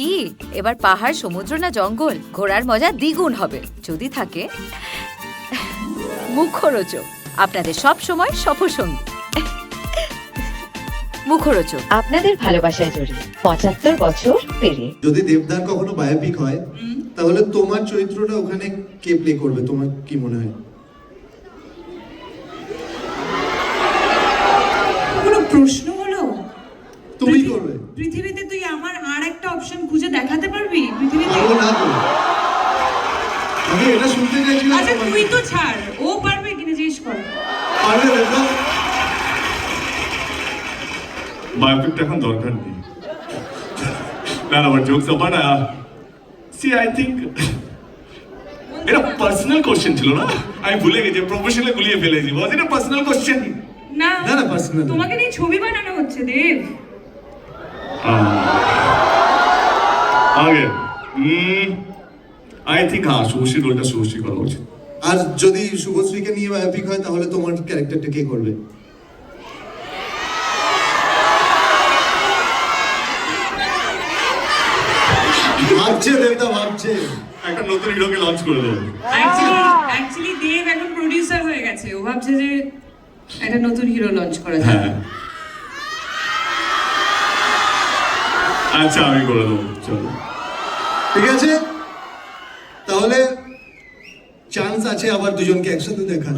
কি? এবার পাহাড় সমুদ্র না জঙ্গল? ঘোরার মজা দ্বিগুণ হবে। যদি থাকে মুখরোচক। আপনাদের সব সময় সফরসঙ্গী। মুখরোচক। আপনাদের ভালোবাসায় জড়িয়ে পঁচাত্তর বছর পেরিয়ে। যদি দেবদার কখনো বায়োপিক হয় তাহলে তোমার চরিত্রটা ওখানে কে প্লে করবে? তোমার কি মনে হয়? কোনো প্রশ্ন? তুমি করবে। পৃথিবীতে তুই আমার আর একটা অপশন খুঁজে দেখাতে পারবি? পৃথিবীতে না তো আমি এটা শুনতে চাইছিলাম আচ্ছা তুই তো ছাড়। ও পারবে কিনা জিজ্ঞেস কর। পারবে দেবদা বায়োপিকটা এখন দরকার নেই। না না আমার জোকস আবার সি আই থিঙ্ক এটা পার্সোনাল কোশ্চেন ছিল না? আমি ভুলে গেছি প্রফেশনাল গুলিয়ে ফেলেছি ওয়াজ এটা পার্সোনাল কোশ্চেন না না, না, না। তোমাকে নিয়ে ছবি বানানো হচ্ছে দেব। আগে আই থিঙ্ক হ্যাঁ শুভশ্রী রোলটা শুভশ্রী করা উচিত। আর যদি শুভশ্রীকে নিয়ে বায়োপিক হয় তাহলে তোমার ক্যারেক্টারটা কে করবে? ভাবছে দেবদা ভাবছে। একটা নতুন হিরোকে লঞ্চ করে দেবো। অ্যাকচুয়ালি অ্যাকচুয়ালি দেব এখন প্রোডিউসার হয়ে গেছে। ও ভাবছে যে একটা নতুন হিরো লঞ্চ করা যায় আচ্ছা আমি করে দেবো চলো। ঠিক আছে? তাহলে চান্স আছে আবার দুজনকে একসাথে দেখার।